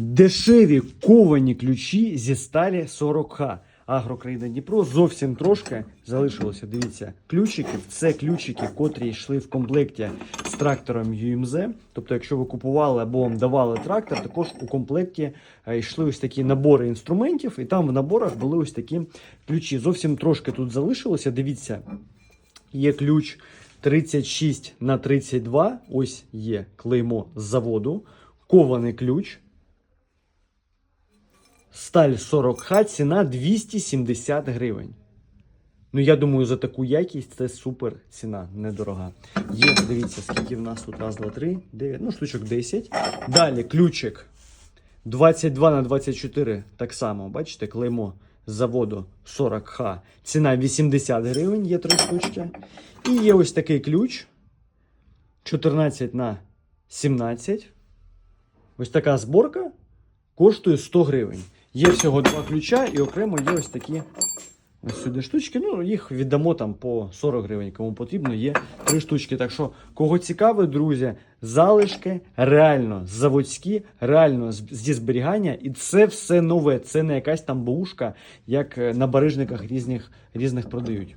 Дешеві ковані ключі зі сталі 40Х. Агрокраїна Дніпро зовсім трошки залишилося. Дивіться, ключиків це ключики, котрі йшли в комплекті з трактором UMZ. Тобто, якщо ви купували або давали трактор, також у комплекті е, йшли ось такі набори інструментів, і там в наборах були ось такі ключі. Зовсім трошки тут залишилося. Дивіться, є ключ 36 на 32. Ось є клеймо з заводу, кований ключ. Сталь 40Х, ціна 270 гривень. Ну, я думаю, за таку якість це супер ціна, недорога. Є, дивіться, скільки в нас тут раз, два, три, 9, ну, штучок 10. Далі ключик 22 на 24, так само, бачите, клеймо з заводу 40Х. Ціна 80 гривень, є три штучки. І є ось такий ключ 14 на 17. Ось така зборка коштує 100 гривень. Є всього два ключа і окремо є ось такі ось сюди штучки. Ну, їх віддамо там по 40 гривень, кому потрібно, є три штучки. Так що, кого цікавить, друзі, залишки реально заводські, реально зі зберігання, і це все нове. Це не якась там бушка, як на барижниках різних, різних продають.